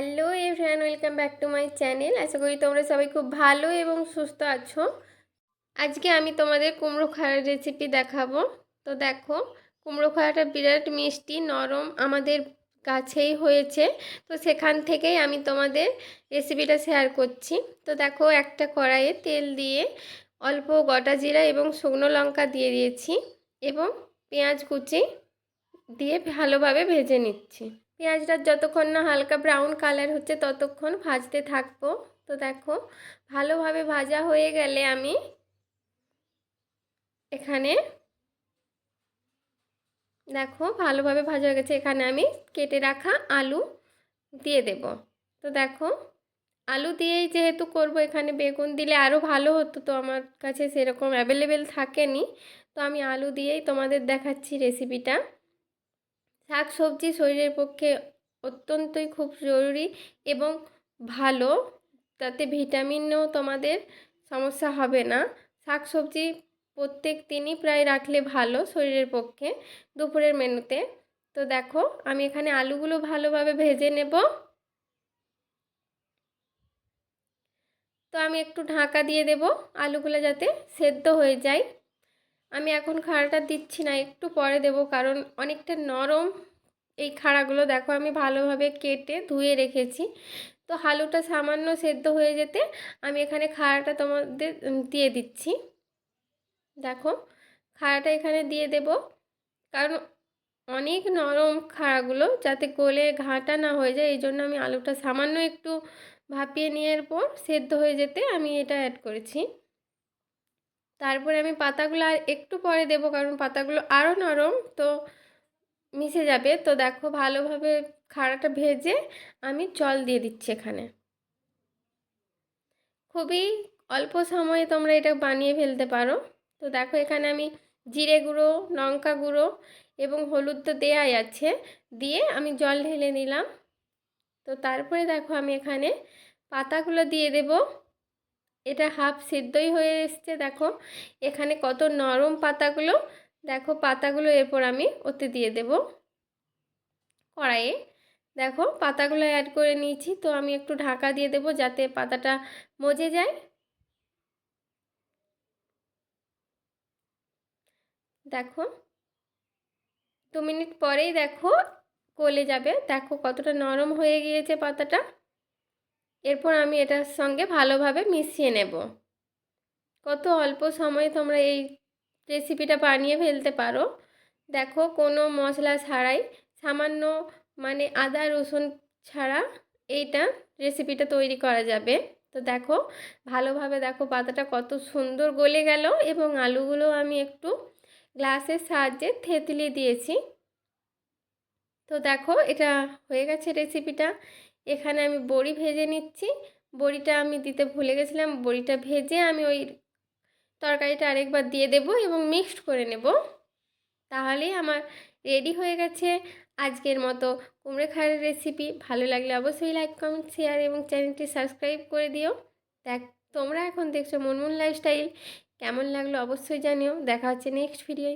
Hello everyone, welcome back to my channel. আশা করি তোমরা সবাই খুব ভালো এবং সুস্থ আছো। আজকে আমি তোমাদের কুমড়ো খাড়ার রেসিপি দেখাবো। তো দেখো, কুমড়ো খাড়াটা বিরাট মিষ্টি, নরম আমাদের কাছেই হয়েছে। তো সেখান থেকেই আমি তোমাদের রেসিপিটা শেয়ার করছি। তো দেখো, একটা কড়াইয়ে তেল দিয়ে অল্প গোটা জিরা এবং শুকনো লঙ্কা দিয়ে দিয়েছি এবং পেঁয়াজ কুচি দিয়ে ভালোভাবে ভেজে নিচ্ছি। পেঁয়াজটা যতক্ষণ না হালকা ব্রাউন কালার হচ্ছে, ততক্ষণ ভাজতে থাকব। তো দেখো, ভালোভাবে ভাজা হয়ে গেলে আমি এখানে দেখো, ভালোভাবে ভাজা হয়ে গেছে। এখানে আমি কেটে রাখা আলু দিয়ে দেব। তো দেখো, আলু দিয়েই যেহেতু করব, এখানে বেগুন দিলে আরও ভালো হতো। তো আমার কাছে সেরকম অ্যাভেলেবেল থাকেনি। তো আমি আলু দিয়েই তোমাদের দেখাচ্ছি রেসিপিটা শাক সবজি শরীরের পক্ষে অত্যন্তই খুব জরুরি এবং ভালো। তাতে ভিটামিনও তোমাদের সমস্যা হবে না। শাক সবজি প্রত্যেক দিনই প্রায় রাখলে ভালো শরীরের পক্ষে দুপুরের মেনুতে। তো দেখো, আমি এখানে আলুগুলো ভালোভাবে ভেজে নেব। তো আমি একটু ঢাকা দিয়ে দেব আলুগুলো যাতে সেদ্ধ হয়ে যায়। আমি এখন খাড়াটা দিচ্ছি না, একটু পরে দেব কারণ অনেকটা নরম এই খাড়াগুলো। দেখো আমি ভালোভাবে কেটে ধুয়ে রেখেছি। তো আলুটা সামান্য সেদ্ধ হয়ে যেতে আমি এখানে খাড়াটা তোমাদের দিয়ে দিচ্ছি। দেখো, খাড়াটা এখানে দিয়ে দেব। কারণ অনেক নরম খাড়াগুলো যাতে গলে ঘাঁটা না হয়ে যায় এই জন্য আমি আলুটা সামান্য একটু ভাপিয়ে নেওয়ার পর সেদ্ধ হয়ে যেতে আমি এটা অ্যাড করেছি। তারপরে আমি পাতাগুলো আর একটু পরে দেবো, কারণ পাতাগুলো আরও নরম তো মিশে যাবে। তো দেখো ভালোভাবে খাড়াটা ভেজে আমি জল দিয়ে দিচ্ছি এখানে। খুবই অল্প সময়ে তোমরা এটা বানিয়ে ফেলতে পারো। তো দেখো এখানে আমি জিরে গুঁড়ো, লঙ্কা গুঁড়ো এবং হলুদ তো দেয়াই আছে, দিয়ে আমি জল ঢেলে নিলাম। তো তারপরে দেখো আমি এখানে পাতাগুলো দিয়ে দেব। এটা হাফ সিদ্ধই হয়ে এসছে, দেখো। এখানে কত নরম পাতাগুলো, দেখো পাতাগুলো এরপর আমি ওতে দিয়ে দেব কড়াইয়ে। দেখো পাতাগুলো অ্যাড করে নিয়েছি, তো আমি একটু ঢাকা দিয়ে দেব যাতে পাতাটা মজে যায়। দেখো, দু মিনিট পরেই দেখো গলে যাবে। দেখো কতটা নরম হয়ে গিয়েছে পাতাটা। এরপর আমি এটার সঙ্গে ভালোভাবে মিশিয়ে নেব। কত অল্প সময়ে তোমরা এই রেসিপিটা বানিয়ে ফেলতে পারো। দেখো, কোনো মশলা ছাড়াই সামান্য মানে আদা, রসুন ছাড়া এইটা রেসিপিটা তৈরি করা যাবে। তো দেখো, ভালোভাবে দেখো পাতাটা কত সুন্দর গলে গেল এবং আলুগুলো আমি একটু গ্লাসের সাহায্যে থেতলি দিয়েছি। তো দেখো, এটা হয়ে গেছে রেসিপিটা এখানে আমি বড়ি ভেজে নিচ্ছি। বড়িটা আমি দিতে ভুলে গেছিলাম। বড়িটা ভেজে আমি ওই তরকারিটা আরেকবার দিয়ে দেব এবং মিক্সড করে নেব। তাহলেই আমার রেডি হয়ে গেছে আজকের মতো কুমড়ে খাড়ের রেসিপি ভালো লাগলে অবশ্যই লাইক কমেন্ট শেয়ার এবং চ্যানেলটি সাবস্ক্রাইব করে দিও। দেখ, তোমরা এখন দেখছ মনমুন লাইফস্টাইল কেমন লাগল অবশ্যই জানিও। দেখা হচ্ছে নেক্সট ভিডিওয়